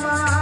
Mama.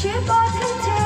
সে পথে